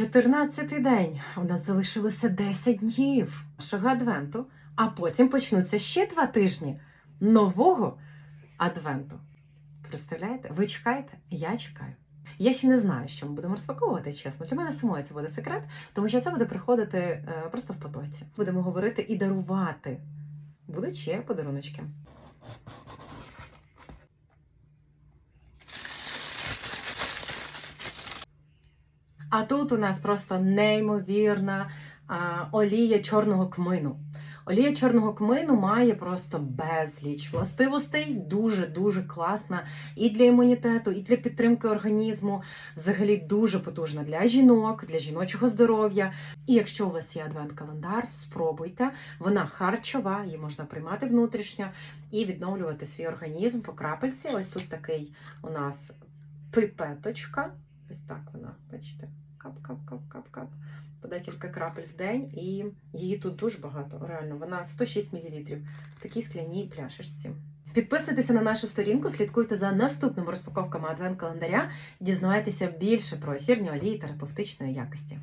14-й день. У нас залишилося 10 днів нашого адвенту, а потім почнуться ще два тижні нового адвенту. Представляєте? Ви чекаєте? Я чекаю. Я ще не знаю, що ми будемо розпаковувати, чесно. Для мене самої це буде секрет, тому що це буде приходити е, просто в потоці. Будемо говорити і дарувати. Будуть ще подаруночки. А тут у нас просто неймовірна олія чорного кмину. Олія чорного кмину має просто безліч властивостей, дуже дуже класна і для імунітету, і для підтримки організму. Взагалі дуже потужна для жінок, для жіночого здоров'я. І якщо у вас є адвент-календар, спробуйте. Вона харчова, її можна приймати внутрішньо і відновлювати свій організм по крапельці. Ось тут такий у нас пипеточка. Ось так вона, бачите, кап-кап-кап-кап-кап. По декілька крапель в день, і її тут дуже багато. Реально, вона 106 мл в такій скляній пляшечці. Підписуйтеся на нашу сторінку, слідкуйте за наступними розпаковками адвент-календаря, дізнавайтеся більше про ефірні олії терапевтичної якості.